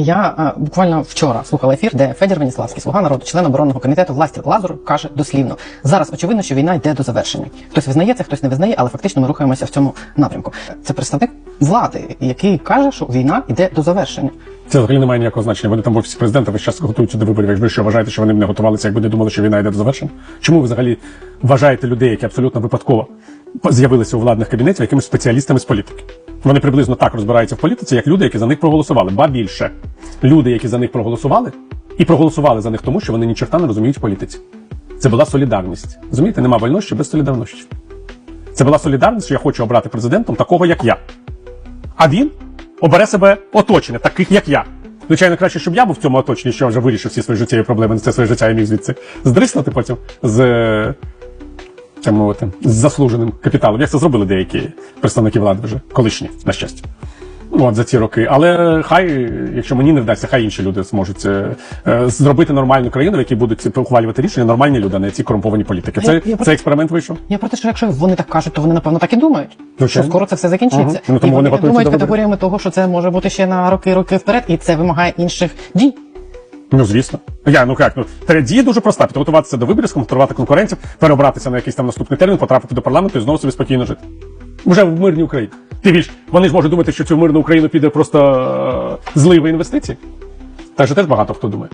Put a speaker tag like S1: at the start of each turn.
S1: Я е, буквально вчора слухала ефір, де Федір Веніславський, слуга народу, член оборонного комітету власті Лазур, каже дослівно: зараз очевидно, що війна йде до завершення. Хтось визнає це, хтось не визнає, але фактично ми рухаємося в цьому напрямку. Це представник влади, який каже, що війна йде до завершення.
S2: Це взагалі не має ніякого значення. Вони там в офісі президента весь час готуються до виборів. Якби що вважаєте, що вони не готувалися, якби не думали, що війна йде до завершення? Чому ви взагалі вважаєте людей, які абсолютно випадково з'явилися у владних кабінетів, якимись спеціалістами з політики? Вони приблизно так розбираються в політиці, як люди, які за них проголосували. Ба більше люди, які за них проголосували, і проголосували за них тому, що вони ні черта не розуміють в політиці. Це була солідарність. Розумієте, нема вольності без солідарності. Це була солідарність, що я хочу обрати президентом такого, як я. А він обере себе оточення, таких як я. Звичайно, краще, щоб я був в цьому оточенні, що я вже вирішив всі свої життєві проблеми, це своє життя я міг звідси здриснути потім з, е, так мовити, з заслуженим капіталом. Як це зробили деякі представники влади вже, колишні, на щастя. Ну, От за ці роки. Але хай, якщо мені не вдасться, хай інші люди зможуть е, е, зробити нормальну країну, в якій будуть ухвалювати рішення нормальні люди, а не ці корумповані політики.
S1: А я-
S2: Це,
S1: я
S2: це експеримент вийшов.
S1: Я про те, що якщо вони так кажуть, то вони напевно так і думають. Що скоро це все закінчиться.
S2: Мгм. Ну, тому
S1: і
S2: вони
S1: вони
S2: готуються
S1: думають
S2: до
S1: категоріями того, що це може бути ще на роки роки вперед, і це вимагає інших дій.
S2: Ну, звісно. Я, ну як, ну, дія дуже проста. Підготуватися до виборів, сконтролювати конкурентів, переобратися на якийсь там наступний термін, потрапити до парламенту і знову собі спокійно жити. Вже в мирній Україні. Ти більш, вони ж можуть думати, що цю мирну Україну піде просто е, злива інвестицій. Так же теж багато хто думає.